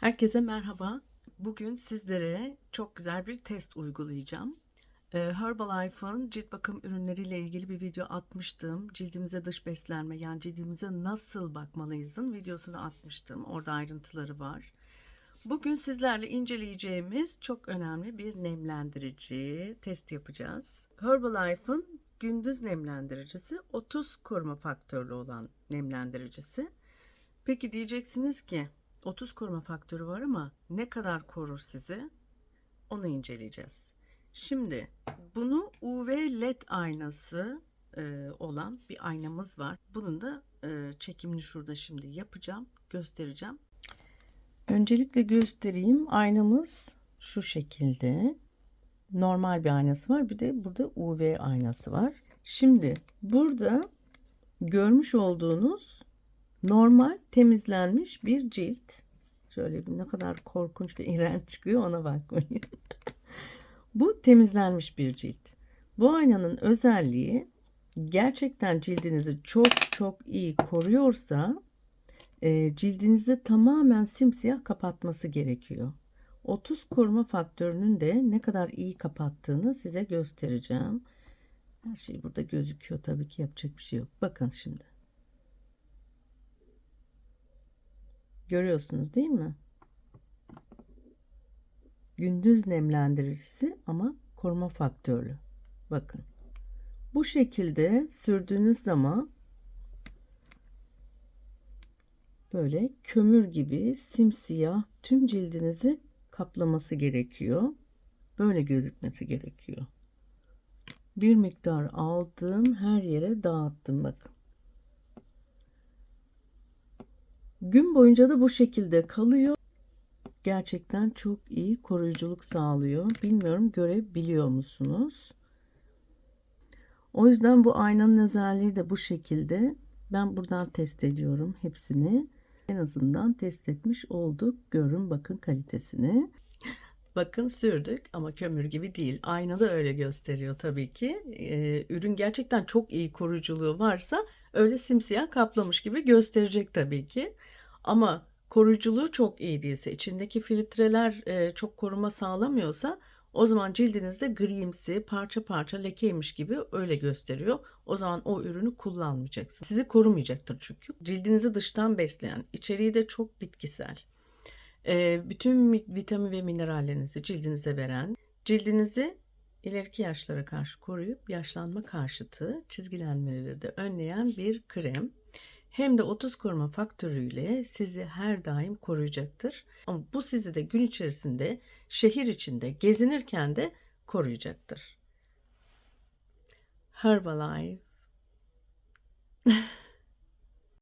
Herkese merhaba. Bugün sizlere çok güzel bir test uygulayacağım. Ee, Herbalife'ın cilt bakım ürünleriyle ilgili bir video atmıştım. Cildimize dış beslenme yani cildimize nasıl bakmalıyızın videosunu atmıştım. Orada ayrıntıları var. Bugün sizlerle inceleyeceğimiz çok önemli bir nemlendirici test yapacağız. Herbalife'ın gündüz nemlendiricisi 30 koruma faktörlü olan nemlendiricisi. Peki diyeceksiniz ki 30 koruma faktörü var ama ne kadar korur sizi? Onu inceleyeceğiz. Şimdi bunu UV led aynası e, olan bir aynamız var. Bunun da e, çekimini şurada şimdi yapacağım, göstereceğim. Öncelikle göstereyim. Aynamız şu şekilde. Normal bir aynası var. Bir de burada UV aynası var. Şimdi burada görmüş olduğunuz normal temizlenmiş bir cilt. Şöyle bir ne kadar korkunç ve iğrenç çıkıyor ona bakmayın. Bu temizlenmiş bir cilt. Bu aynanın özelliği gerçekten cildinizi çok çok iyi koruyorsa e, cildinizi tamamen simsiyah kapatması gerekiyor. 30 koruma faktörünün de ne kadar iyi kapattığını size göstereceğim. Her şey burada gözüküyor tabii ki yapacak bir şey yok. Bakın şimdi. Görüyorsunuz değil mi? Gündüz nemlendiricisi ama koruma faktörlü. Bakın. Bu şekilde sürdüğünüz zaman böyle kömür gibi simsiyah tüm cildinizi kaplaması gerekiyor. Böyle gözükmesi gerekiyor. Bir miktar aldım, her yere dağıttım bakın. Gün boyunca da bu şekilde kalıyor. Gerçekten çok iyi koruyuculuk sağlıyor. Bilmiyorum görebiliyor musunuz? O yüzden bu aynanın özelliği de bu şekilde. Ben buradan test ediyorum hepsini. En azından test etmiş olduk. Görün bakın kalitesini. Bakın sürdük ama kömür gibi değil. Ayna da öyle gösteriyor tabii ki. Ee, ürün gerçekten çok iyi koruyuculuğu varsa öyle simsiyah kaplamış gibi gösterecek tabii ki. Ama koruyuculuğu çok iyi değilse, içindeki filtreler e, çok koruma sağlamıyorsa o zaman cildinizde grimsi, parça parça lekeymiş gibi öyle gösteriyor. O zaman o ürünü kullanmayacaksınız. Sizi korumayacaktır çünkü. Cildinizi dıştan besleyen, içeriği de çok bitkisel. Bütün vitamin ve minerallerinizi cildinize veren, cildinizi ileriki yaşlara karşı koruyup yaşlanma karşıtı çizgilenmeleri de önleyen bir krem. Hem de 30 koruma faktörüyle sizi her daim koruyacaktır. Ama bu sizi de gün içerisinde şehir içinde gezinirken de koruyacaktır. Herbalife